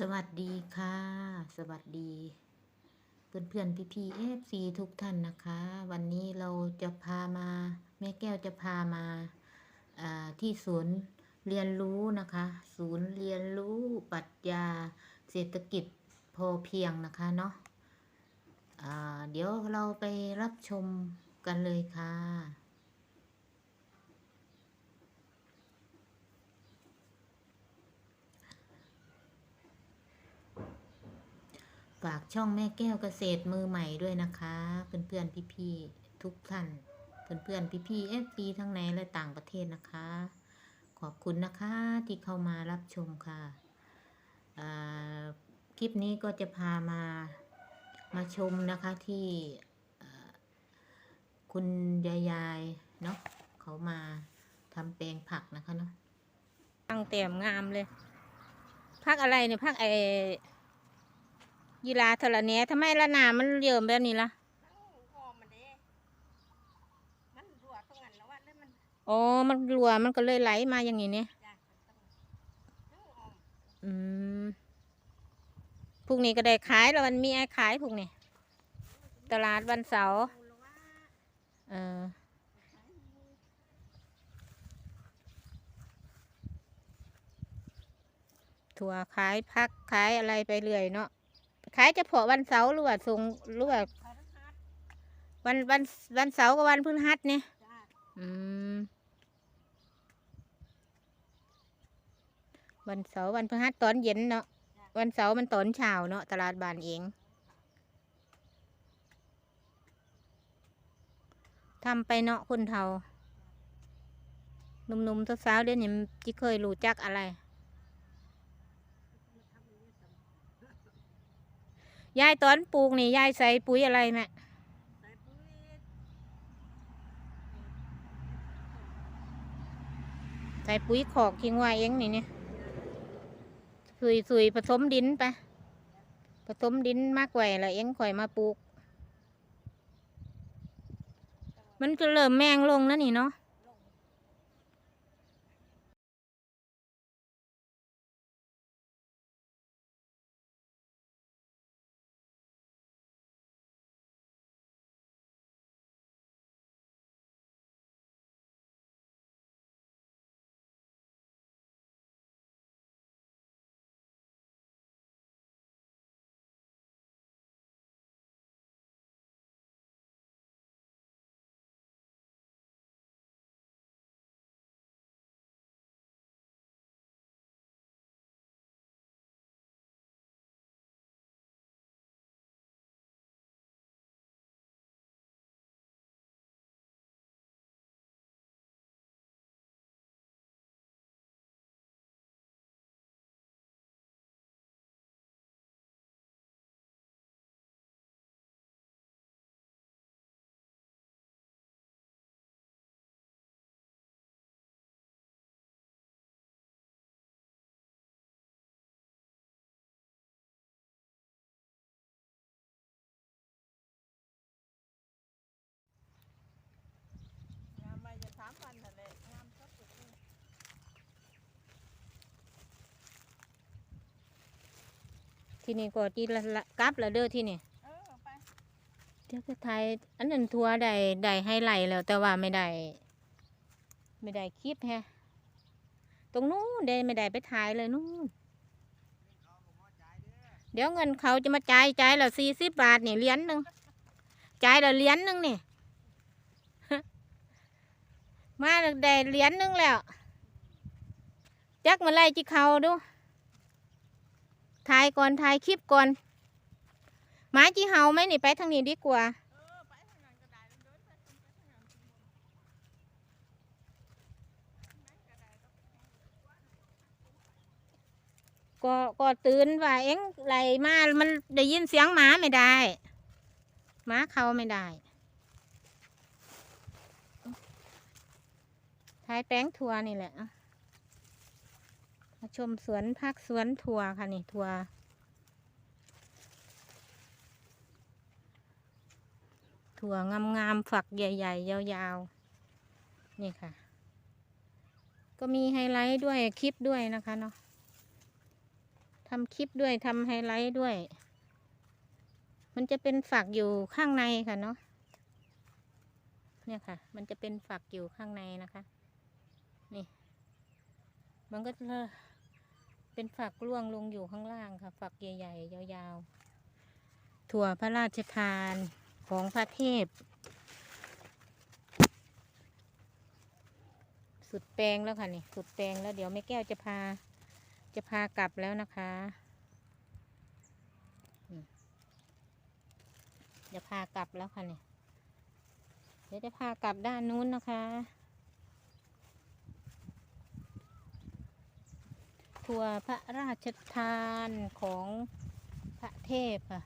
สวัสดีค่ะ สวัสดี เพื่อนเพื่อนพี่พีเอฟซีทุกท่านนะคะ วันนี้เราจะพามา แม่แก้วจะพามาอ่าที่ศูนย์เรียนรู้นะคะ ศูนย์เรียนรู้ปรัชญาเศรษฐกิจพอเพียงนะคะเนาะอ่าเดี๋ยวเราไปรับชมกันเลยค่ะ ฝากช่องแม่แก้วเกษตรมือใหม่ด้วยนะคะ เพื่อนๆพี่ๆทุกท่านเพื่อนๆพี่ๆเอฟซีทั้งในและต่างประเทศนะคะ ขอบคุณนะคะที่เข้ามารับชมค่ะคลิปนี้ก็จะพามามาชมนะคะที่คุณยายยายเนาะเขามาทำแปลงผักนะคะเนาะตั้งเต็มงามเลยพักอะไรเนี่ยพักไอ ยีราทรเนี้ยทำไมละหนามันเยิ่มแบบนี้ล่ะหอมมันเด้มันรั่วตรงนั้นแล้วว่าแล้วมันอ๋อ มันรัว มันก็เลยไหลมาอย่างนี้เนี่ยยากมันต้องทั้งหอมอืมพรุ่งนี้ก็ได้ขายแล้วมันมีไอ้ขายพรุ่งนี้ ตลาดวันเสาร์มูลว่าเออถั่วขายพักขายอะไรไปเรื่อยเนาะ ขายเฉพาะวันเสาร์หรือว่าส่งหรือว่าเขาทั้งฮัดวันวันวันเสาร์กับวันพฤหัสเนี่ยจ้าอืมวันเสาร์วันพฤหัสตอนเย็นเนาะวันเสาร์มันตอนเช้าเนาะตลาดบานเองทำไปเนาะคนเฒ่าหนุ่มๆสาวๆเดี๋ยวนี้จิเคยรู้จักอะไร ยายตอนปลูกนี่ยายใส่ปุ๋ยอะไรแม่ใส่ปุ๋ยขอกทิ้งไว้เองนี่เนี่ยสุยสุยผสมดินไปผสมดินมากไว้แล้วเองค่อยมาปลูก มันก็เริ่มแมงลงแล้วนี่เนาะ ที่นี่ก็จีละละกลับล้วเด้อที่นี่เออไปเดี๋ยวจะถ่ายอันนั้นทัวร์ได้ได้ให้ไหลท์แล้ว แต่ว่าไม่ได้ ไม่ได้คลิปแฮะ ตรงนู้นได้ไม่ได้ไปถ่ายเลยนู้นเดี๋ยวเงินเขาจะมาจ่ายจ่ายละสี่สิบบาทนี่เหรียญหนึ่งจ่ายละเหรียญหนึ่งนี่ มาได้เหรียญหนึ่งแล้วจักมาไล่จีเขาดู ถ่ายก่อนถ่ายคลิปก่อนหมาจีเฮาไหมนี่ไปทางนี้ดีกว่าก็ก็ตื่นว่าเอ็งไหลมา มันได้ยินเสียงหมาไม่ได้หมาเขาไม่ได้ท้ายแป้งทัวนี่แหละ มาชมสวนพักสวนทัวค่ะนี่ทัวถั่วงามๆฝักใหญ่ๆ ยาวๆ นี่ค่ะ ก็มีไฮไลท์ด้วยคลิปด้วยนะคะเนาะทำคลิปด้วยทำไฮไลท์ด้วย มันจะเป็นฝักอยู่ข้างในค่ะเนาะเนี่ยค่ะ มันจะเป็นฝักอยู่ข้างในนะคะ นี่ มันก็จะ เป็นฝักร่วงลงอยู่ข้างล่างค่ะ ฝักใหญ่ๆ ยาวๆ ถั่วพระราชทานของพระเทพ สุดแปลงแล้วค่ะนี่ สุดแปลงแล้วเดี๋ยวแม่แก้วจะพา จะพากลับแล้วนะคะจะพากลับแล้วค่ะเนี่ยเดี๋ยวจะพากลับด้านนู้นนะคะ ถั่วพระราชทานของพระเทพค่ะ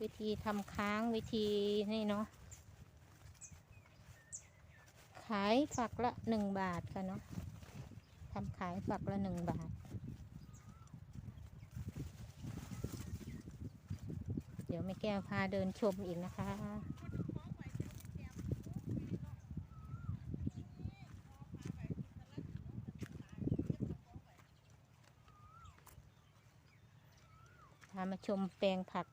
วิธีทำค้างวิธีนี่เนาะขายฝักละหนึ่งบาทค่ะเนาะทำขายฝักละหนึ่งบาท เดี๋ยวแม่แก้วพาเดินชมอีกนะคะามาชมแปลงผัก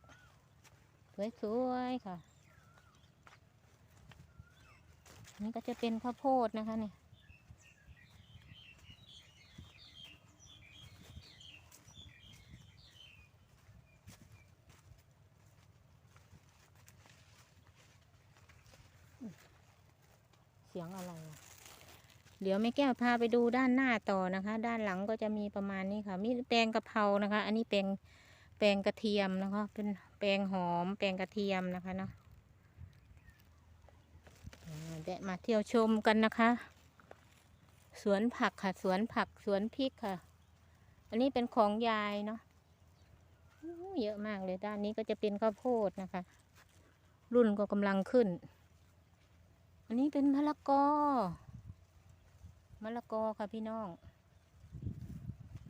สวยๆค่ะ นี่ก็จะเป็นข้าวโพดนะคะเนี่ยเสียงอะไร เดี๋ยวแม่แก้วพาไปดูด้านหน้าต่อนะคะ ด้านหลังก็จะมีประมาณนี้ค่ะ มีแปลงกะเพรานะคะ อันนี้แปลง แปลงกระเทียมนะคะ เป็นแปลงหอม แปลงกระเทียมนะคะเนาะแวะมาเที่ยวชมกันนะคะ สวนผักค่ะ สวนผักสวนพริกค่ะ อันนี้เป็นของยายเนาะเยอะมากเลยด้านนี้ก็จะเป็นข้าวโพดนะคะ รุ่นก็กำลังขึ้น อันนี้เป็นมะละกอมะละกอค่ะพี่น้อง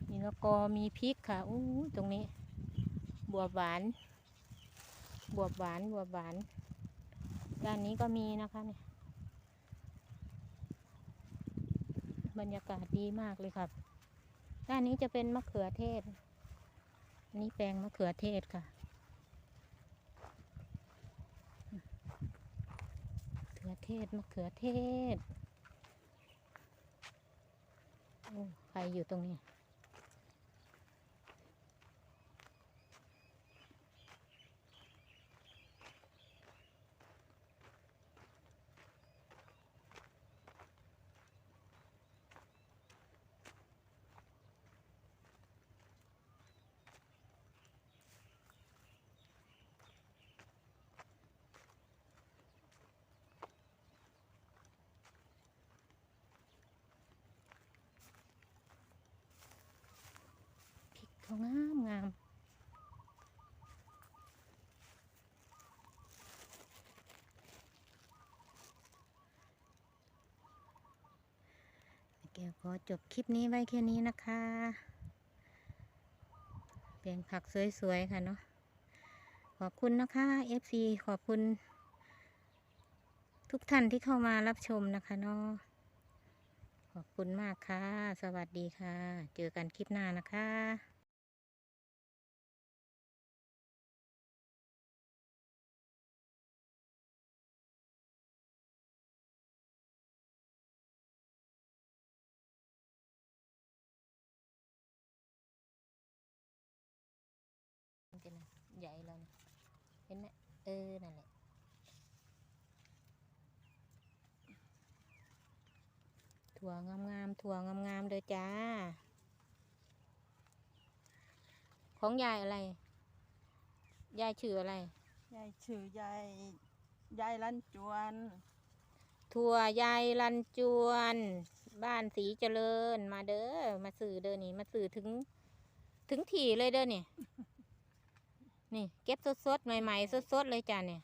มีมะละกอมีพริกค่ะอู้ตรงนี้ บวบหวาน บวบหวาน บวบหวาน ด้านนี้ก็มีนะคะเนี่ย บรรยากาศดีมากเลยครับ ด้านนี้จะเป็นมะเขือเทศ อันนี้แปลงมะเขือเทศค่ะมะเขือเทศมะเขือเทศ โอ้ ใครอยู่ตรงนี้ เขางามงามแก้วขอจบคลิปนี้ไว้แค่นี้นะคะแปลงผักสวยๆ ค่ะเนาะขอบคุณนะคะ FC ขอบคุณทุกท่านที่เข้ามารับชมนะคะเนาะขอบคุณมากค่ะ สวัสดีค่ะ เจอกันคลิปหน้านะคะ มันเป็นอะไรใหญ่แล้วนะเห็นไหมเออ นั่นแหละถั่วงามๆถั่วงามๆเลยจ้า ของยายอะไร ยายชื่ออะไร ยายชื่อยายยายลันจวน ถั่วยายรันจวน บ้านสีเจริญมาเด้อ มาสื่อเด้อนี่ มาสื่อถึง ถึงถี่เลยเด้อนี่ นี่เก็บสดๆใหม่ๆสดๆเลยจ้าเนี่ย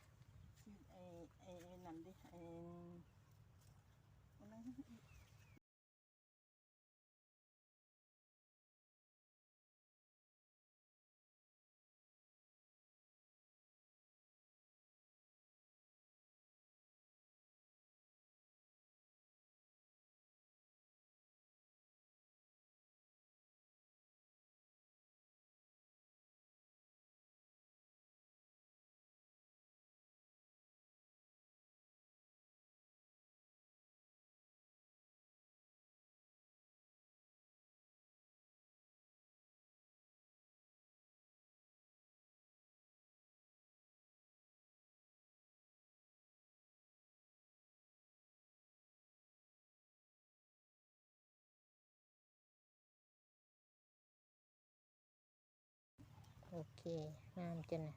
โอเคงามจังนะ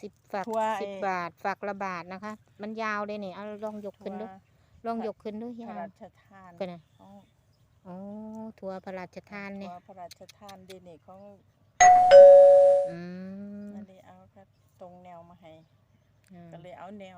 สิบฝักทั่วสิบไอ้บาทฝักละบาทนะคะ มันยาวเลยนี่เอาลองยกขึ้นดูลองยกขึ้นดูพยาระวราชทานก็นะของโอ้ถั่วพระราชทานเนี่ยพระราชทานเดนี่ของอืมนั่นเลยเอาครับตรงแนวมาให้อ่าก็เลยเอาแนว